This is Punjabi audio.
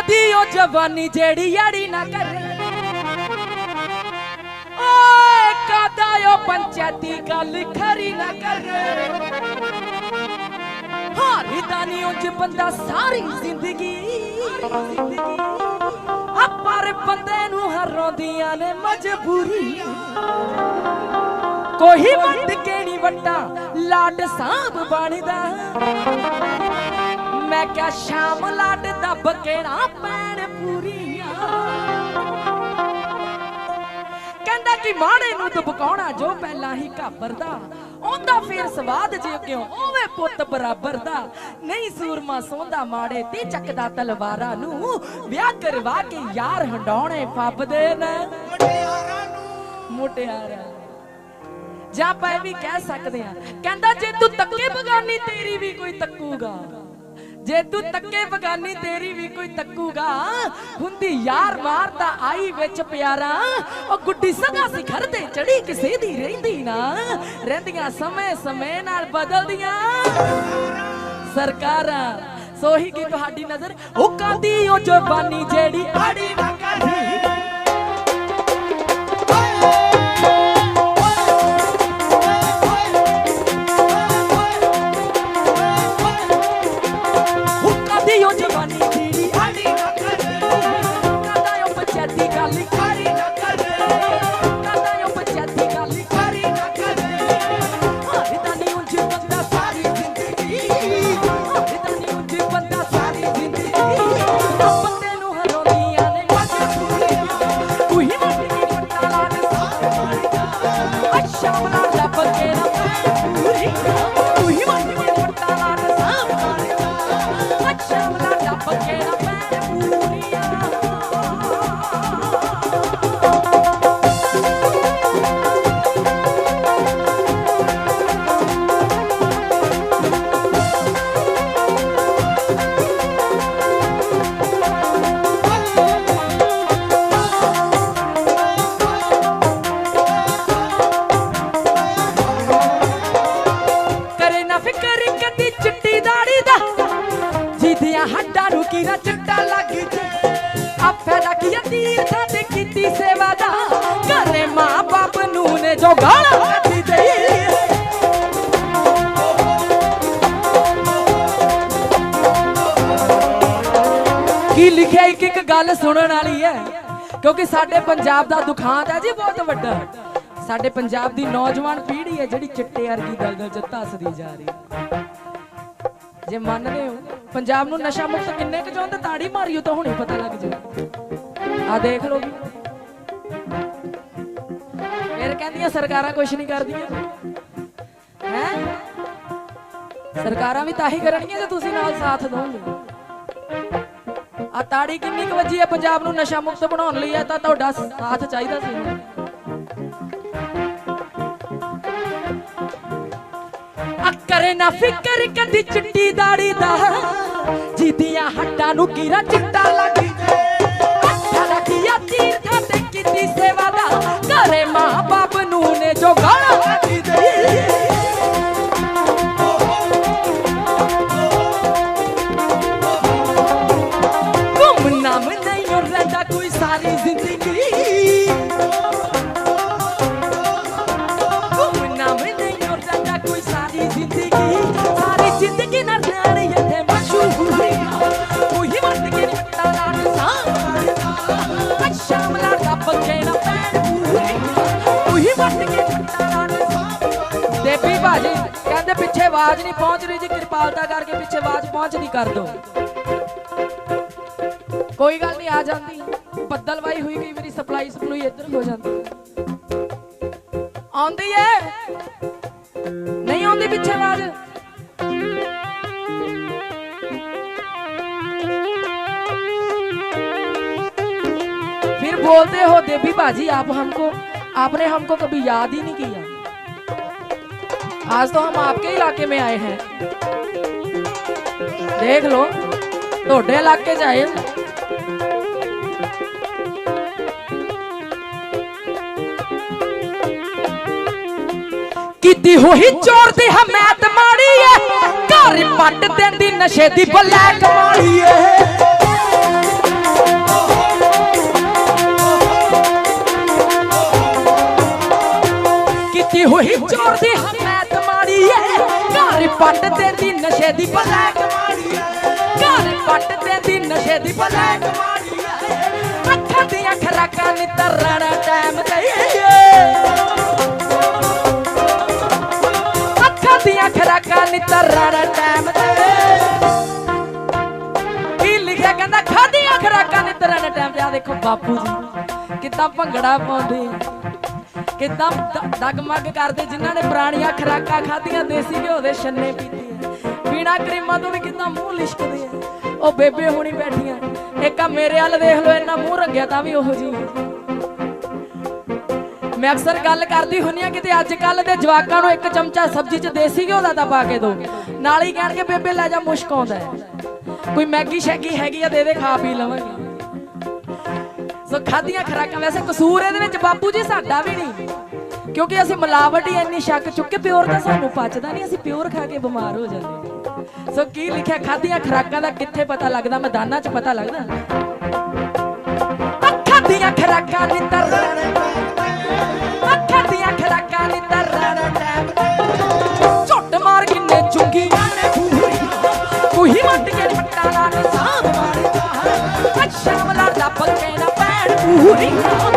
ਕਦੀ ਉਹ ਜਵਾਨੀ ਜਿਹੜੀ ਯਾਰੀ ਨਾ ਕਰੇ। ਓਏ ਕਾਦਾ ਉਹ ਪੰਚਾਇਤੀ ਗੱਲ ਖਰੀ ਨਾ ਕਰੇ। ਹਾਰੀ ਤਾਂ ਨਹੀਂ ਉਂਝ ਬੰਦਾ ਸਾਰੀ ਜ਼ਿੰਦਗੀ ਆ ਪਰ ਬੰਦੇ ਨੂੰ ਹਰੋਂਦੀਆਂ ਨੇ ਮਜਬੂਰੀਆਂ। ਕੋਈ ਵੰਡ ਕੇ ਨਹੀਂ ਵੰਡਾ ਲਾਡ ਸਾਂਭ ਬਣਦਾ। ਮੈਂ ਕਿਹਾ ਸ਼ਾਮ ਲਾਡ ਦੱਬ ਕੇ ਪੈਣ ਪੂਰੀਆਂ। ਕਹਿੰਦਾ ਕਿ ਮਾੜੇ ਨੂੰ ਦਬਕਾਉਣਾ ਜੋ ਪਹਿਲਾਂ ਹੀ ਘਾਬਰਦਾ, ਉਹਦਾ ਫੇਰ ਸਵਾਦ ਜੇ ਕਿਉਂ ਓਵੇਂ ਪੁੱਤ ਬਰਾਬਰ ਦਾ। ਨਹੀਂ ਸੂਰਮਾ ਸੌਂਦਾ ਮਾੜੇ ਤੇ ਚੱਕਦਾ ਤਲਵਾਰਾਂ ਨੂੰ, ਵਿਆਹ ਕਰਵਾ ਕੇ ਯਾਰ ਹੰਡਾਉਣੇ ਫੱਬਦੇ ਨੇ। ਮੁਟਿਆਰਾਂ ਜਾਂ ਪੈ ਵੀ ਕਹਿ ਸਕਦੇ ਆ ਕਹਿੰਦਾ ਜੇ ਤੂੰ ਤੱਕੇ ਬਗਾਨੀ ਤੇਰੀ ਵੀ ਕੋਈ ਤੱਕੂਗਾ। ਜੇ ਤੂੰ ਤੱਕੇ ਬਗਾਨੀ, ਤੇਰੀ ਵੀ ਕੋਈ ਤੱਕੂਗਾ। ਹੁੰਦੀ ਯਾਰ ਮਾਰਦਾ ਆਈ ਵਿੱਚ ਪਿਆਰਾ। ਉਹ ਗੁੱਡੀ ਸਦਾ ਸੀ ਘਰ ਤੇ, ਚੜੀ ਕਿਸੇ ਦੀ ਰਹਿੰਦੀ ਨਾ। ਰਹਿੰਦੀਆਂ ਸਮੇਂ ਸਮੇਂ ਨਾਲ ਬਦਲਦੀਆਂ ਸਰਕਾਰਾਂ। ਸੋਹੀ ਕੀ ਤੁਹਾਡੀ ਨਜ਼ਰ? ਉਹ ਕਾਦੀ ਉਹ ਜਵਾਨੀ ਜਿਹੜੀ ਆੜੀ ਨਾ ਬਣਾ ਕੀ ਲਿਖਿਆ ਇੱਕ ਇੱਕ ਗੱਲ ਸੁਣਨ ਵਾਲੀ ਹੈ? ਕਿਉਂਕਿ ਸਾਡੇ ਪੰਜਾਬ ਦਾ ਦੁਖਾਂਤ ਹੈ ਜੀ ਬਹੁਤ ਵੱਡਾ। ਸਾਡੇ ਪੰਜਾਬ ਦੀ ਨੌਜਵਾਨ ਪੀੜ੍ਹੀ ਹੈ ਜਿਹੜੀ ਚਿੱਟੇ ਵਰਗੀ ਦਲਦਲ ਚ ਧੱਸਦੀ ਜਾ ਰਹੀ ਹੈ। ਜੇ ਮੰਨਦੇ ਹੋ, ਪੰਜਾਬ ਨੂੰ ਨਸ਼ਾ ਮੁਕਤ ਕਿੰਨੇ ਕੁ ਚਾਹੁੰਦੇ ਤਾੜੀ ਮਾਰਿਓ ਤਾਂ ਹੁਣੇ ਪਤਾ ਲੱਗ ਜਾਊ ਆ ਦੇਖ ਲਓ ਵੀ ਫਿਰ ਕਹਿੰਦੀਆਂ, ਸਰਕਾਰਾਂ ਕੁਝ ਨਹੀਂ ਕਰਦੀਆਂ। ਹੈ? ਸਰਕਾਰਾਂ ਵੀ ਤਾਂ ਹੀ ਕਰਨਗੀਆਂ ਜੇ ਤੁਸੀਂ ਨਾਲ ਸਾਥ ਦੋਗੇ। ਆ ਤਾੜੀ ਕਿੰਨੀ ਕੁ ਵੱਜੀ ਹੈ ਪੰਜਾਬ ਨੂੰ ਨਸ਼ਾ ਮੁਕਤ ਬਣਾਉਣ ਲਈ ਹੈ ਤਾਂ ਤੁਹਾਡਾ ਸਾਥ ਚਾਹੀਦਾ ਸੀ। ਆ ਕਰੇ ਨਾ ਫਿਕਰ, ਕਦੀ ਚਿੱਟੀ ਦਾੜੀ ਦਾ। ਜਿਹਦੀਆਂ ਹੱਡਾਂ ਨੂੰ ਕੀਰਾ ਚਿੱਟਾ ਲੱਗ। ਸਾਰੀ ਜ਼ਿੰਦਗੀ ਗੁੰਮਨਾਮ ਨਹੀਂ ਹੋ ਰਹਿੰਦਾ ਕੋਈ ਸਾਰੀ ਜ਼ਿੰਦਗੀ ਸਾਰੀ ਜ਼ਿੰਦਗੀ ਨਾ ਰਹਿਣੀ ਇੱਥੇ ਮਸ਼ਹੂਰੀ ਕੋਈ ਮੱਟ ਕੇ ਨਿੱਟਾ ਲਾੜ ਸਾਂ ਅੱਛਾ ਮਲਾ ਰੱਬ ਕੇ ਨਾ ਪੈਣ ਪੂਰੀ ਕੋਈ ਮੱਟ ਕੇ ਨਿੱਟਾ ਲਾੜ ਸਾਂ ਦੇਵੀ ਭਾਜੀ ਕਹਿੰਦੇ ਪਿੱਛੇ ਆਵਾਜ਼ ਨਹੀਂ ਪਹੁੰਚ ਰਹੀ ਜੀ ਕਿਰਪਾਲਤਾ ਕਰਕੇ ਪਿੱਛੇ ਆਵਾਜ਼ ਪਹੁੰਚਦੀ ਕਰ ਦਿਓ ਕੋਈ ਗੱਲ ਨਹੀਂ ਆ ਜਾਂਦੀ ਬੱਦਲਵਾਈ ਹੋਈ ਗਈ ਮੇਰੀ ਸਪਲਾਈ ਸਪਲੂਈ ਇੱਧਰ ਹੀ ਹੋ ਜਾਂਦੀ ਆਉਂਦੀ ਏ ਨਹੀਂ ਆਉਂਦੀ ਪਿੱਛੇ ਆਵਾਜ਼ फिर बोलते हो देवी बाजी आप हमको आपने हमको कभी याद ही नहीं किया आज तो हम आपके इलाके में आए हैं देख लो ਤੁਹਾਡੇ ਇਲਾਕੇ ਚ ਕੀਤੀ ਹੋਈ ਚੋਰ ਦੀ ਹਮਾਇਤ ਮਾੜੀ ਐ ਘਰ ਪੱਟ ਦਿੰਦੀ ਨਸ਼ੇ ਦੀ ਬਲੈਕ ਮਾੜੀ ਐ ਕੀਤੀ ਹੋਈ ਚੋਰ ਦੀ ਹਮਾਇਤ ਮਾੜੀ ਏ। ਘਰ ਪੱਟ ਦਿੰਦੀ ਨਸ਼ੇ ਦੀ ਬਲੈਕ ਮਾੜੀ ਏ। ਘਰ ਪੱਟ ਦਿੰਦੀ ਨਸ਼ੇ ਦੀ ਬਲੈਕ ਮਾੜੀ ਏ। ਅੱਖਾਂ ਦੀਆਂ ਖਰਾਕਾਂ ਨਿਤਰਣਾ ਟਾਈਮ ਤੇ। ਕੀ ਲਿਖਿਆ ਕਹਿੰਦਾ ਖਾਦੀਆਂ ਖਰਾਕਾਂ ਨੀ ਤਰਣਾ ਟਾਈਮ ਤੇ। ਆ ਦੇਖੋ ਬਾਪੂ ਜੀ, ਕਿੱਦਾਂ ਭੰਗੜਾ ਪਾਉਂਦੇ। ਕਿੱਦਾਂ ਦ- ਡਗਮਗ ਕਰਦੇ, ਜਿਨ੍ਹਾਂ ਨੇ ਪੁਰਾਣੀਆਂ ਖਰਾਕਾਂ ਖਾਧੀਆਂ, ਦੇਸੀ ਘਿਓ ਦੇ ਛੰਨੇ ਪੀਤੇ ਪੀਣਾ ਕਰੀਮਾਂ ਤੋਂ ਵੀ ਕਿੱਦਾਂ ਮੂੰਹ ਲਿਸ਼ਕਦੇ ਆ। ਉਹ ਬੇਬੇ ਹੁਣੀ ਬੈਠੀਆਂ। ਇੱਕ ਆ ਮੇਰੇ ਵੱਲ ਦੇਖ ਲੋ ਇੰਨਾ ਮੂੰਹ ਰੰਗਿਆ ਤਾਂ ਵੀ ਉਹੋ ਜੀ ਮੈਂ ਅਕਸਰ ਗੱਲ ਕਰਦੀ ਹੁੰਨੀ ਆ ਕਿਤੇ ਅੱਜ ਕੱਲ ਦੇ ਜਵਾਕਾਂ ਨੂੰ ਇੱਕ ਚਮਚਾ ਸਬਜ਼ੀ 'ਚ ਦੇਸੀ ਘਿਓ ਦਾ ਤਾਂ ਪਾ ਕੇ ਦੋ। ਨਾਲ ਹੀ ਕਹਿਣਗੇ, ਬੇਬੇ, ਲੈ ਜਾ, ਮੁਸ਼ਕ ਆਉਂਦਾ ਕੋਈ ਮੈਗੀ ਸ਼ੈਗੀ ਹੈਗੀ ਆ, ਦੇ ਦੇ, ਖਾ ਪੀ ਲਵਾਂਗੇ। ਸੋ ਖਾਦੀਆਂ ਖਰਾਕਾਂ, ਵੈਸੇ ਕਸੂਰ ਇਹਦੇ ਵਿੱਚ ਬਾਪੂ ਜੀ ਸਾਡਾ ਵੀ ਨਹੀਂ। ਕਿਉਂਕਿ ਅਸੀਂ ਮਿਲਾਵਟ ਹੀ ਇੰਨੀ ਸ਼ੱਕ ਚੁੱਕੇ, ਪਿਓਰ ਤਾਂ ਸਾਨੂੰ ਪਚਦਾ ਨਹੀਂ, ਅਸੀਂ ਪਿਓਰ ਖਾ ਕੇ ਬਿਮਾਰ ਹੋ ਜਾਂਦੇ ਸੋ ਕੀ ਲਿਖਿਆ ਖਾਦੀਆਂ ਖਰਾਕਾਂ ਦਾ ਕਿੱਥੇ ਪਤਾ ਲੱਗਦਾ? ਮੈਦਾਨਾਂ 'ਚ ਪਤਾ ਲੱਗਦਾ? ਅੱਖਾਂ ਦੀਆਂ ਖਰਾਕਾਂ ਨੀ 回